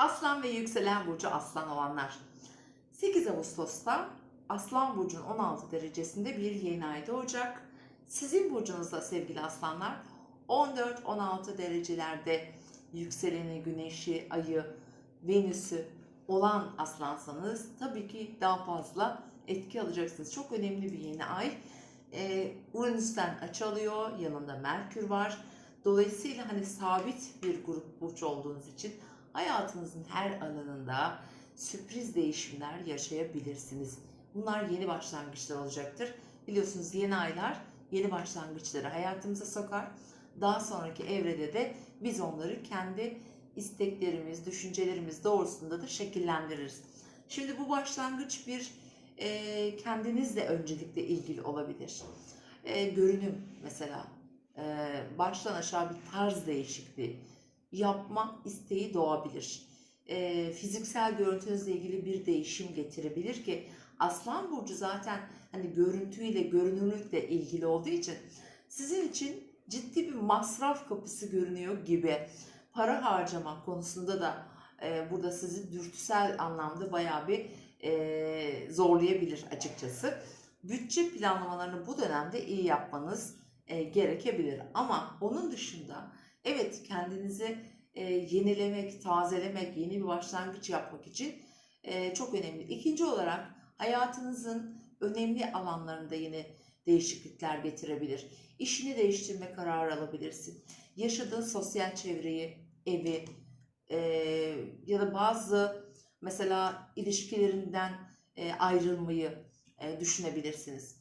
Aslan ve yükselen burcu aslan olanlar. 8 Ağustos'ta Aslan burcunun 16 derecesinde bir yeni ay doğacak. Sizin burcunuzda sevgili aslanlar 14-16 derecelerde yükseleni, güneşi, ayı, venüsü olan aslansanız tabii ki daha fazla etki alacaksınız. Çok önemli bir yeni ay. Ee, Uranüs'ten açı alıyor, yanında Merkür var. Dolayısıyla hani sabit bir grup burç olduğunuz için hayatınızın her alanında sürpriz değişimler yaşayabilirsiniz. Bunlar yeni başlangıçlar olacaktır. Biliyorsunuz yeni aylar yeni başlangıçları hayatımıza sokar. Daha sonraki evrede de biz onları kendi isteklerimiz, düşüncelerimiz doğrusunda da şekillendiririz. Şimdi bu başlangıç bir e, kendinizle öncelikle ilgili olabilir. E, görünüm mesela, e, baştan aşağı bir tarz değişikliği yapma isteği doğabilir. E, fiziksel görüntünüzle ilgili bir değişim getirebilir ki Aslan burcu zaten hani görüntüyle, görünürlükle ilgili olduğu için sizin için ciddi bir masraf kapısı görünüyor gibi. Para harcama konusunda da e, burada sizi dürtüsel anlamda bayağı bir e, zorlayabilir açıkçası. Bütçe planlamalarını bu dönemde iyi yapmanız e, gerekebilir. Ama onun dışında evet kendinizi e, yenilemek, tazelemek, yeni bir başlangıç yapmak için e, çok önemli. İkinci olarak hayatınızın önemli alanlarında yine değişiklikler getirebilir. İşini değiştirme kararı alabilirsin. Yaşadığın sosyal çevreyi, evi e, ya da bazı mesela ilişkilerinden e, ayrılmayı e, düşünebilirsiniz.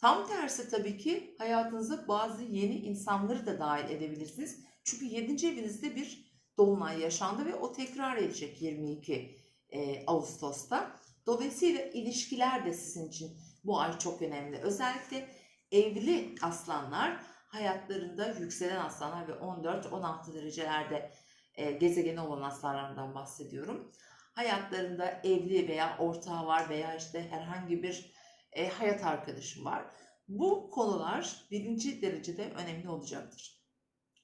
Tam tersi tabii ki hayatınıza bazı yeni insanları da dahil edebilirsiniz. Çünkü 7. evinizde bir dolunay yaşandı ve o tekrar edecek 22 e, Ağustos'ta. Dolayısıyla ilişkiler de sizin için bu ay çok önemli. Özellikle evli aslanlar hayatlarında yükselen aslanlar ve 14-16 derecelerde e, gezegeni olan aslanlardan bahsediyorum. Hayatlarında evli veya ortağı var veya işte herhangi bir e, hayat arkadaşı var. Bu konular birinci derecede önemli olacaktır.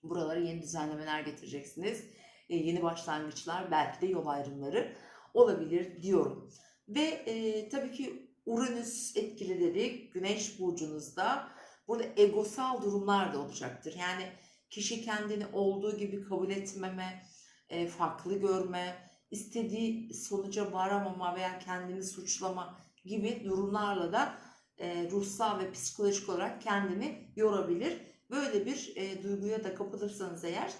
Buralara yeni düzenlemeler getireceksiniz. E, yeni başlangıçlar, belki de yol ayrımları olabilir diyorum. Ve e, tabii ki Uranüs etkili dedik. Güneş burcunuzda burada egosal durumlar da olacaktır. Yani kişi kendini olduğu gibi kabul etmeme, e, farklı görme, istediği sonuca varamama veya kendini suçlama gibi durumlarla da e, ruhsal ve psikolojik olarak kendini yorabilir. Böyle bir e, duyguya da kapılırsanız eğer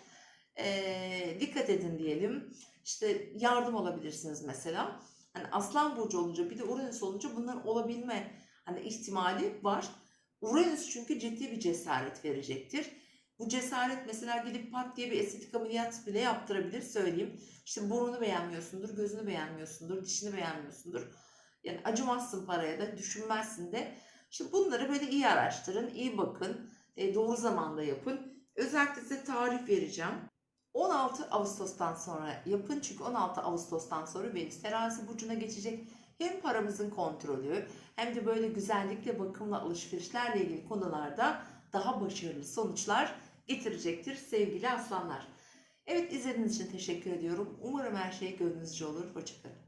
e, dikkat edin diyelim. İşte yardım alabilirsiniz mesela. Hani Aslan burcu olunca bir de Uranüs olunca bunların olabilme hani ihtimali var. Uranüs çünkü ciddi bir cesaret verecektir. Bu cesaret mesela gidip pat diye bir estetik ameliyat bile yaptırabilir söyleyeyim. İşte burnunu beğenmiyorsundur, gözünü beğenmiyorsundur, dişini beğenmiyorsundur. Yani acımazsın paraya da, düşünmezsin de. İşte bunları böyle iyi araştırın, iyi bakın, e, doğru zamanda yapın. Özellikle size tarif vereceğim. 16 Ağustos'tan sonra yapın çünkü 16 Ağustos'tan sonra Venüs terazi burcuna geçecek. Hem paramızın kontrolü hem de böyle güzellikle bakımla alışverişlerle ilgili konularda daha başarılı sonuçlar getirecektir sevgili aslanlar. Evet izlediğiniz için teşekkür ediyorum. Umarım her şey gönlünüzce olur. Hoşçakalın.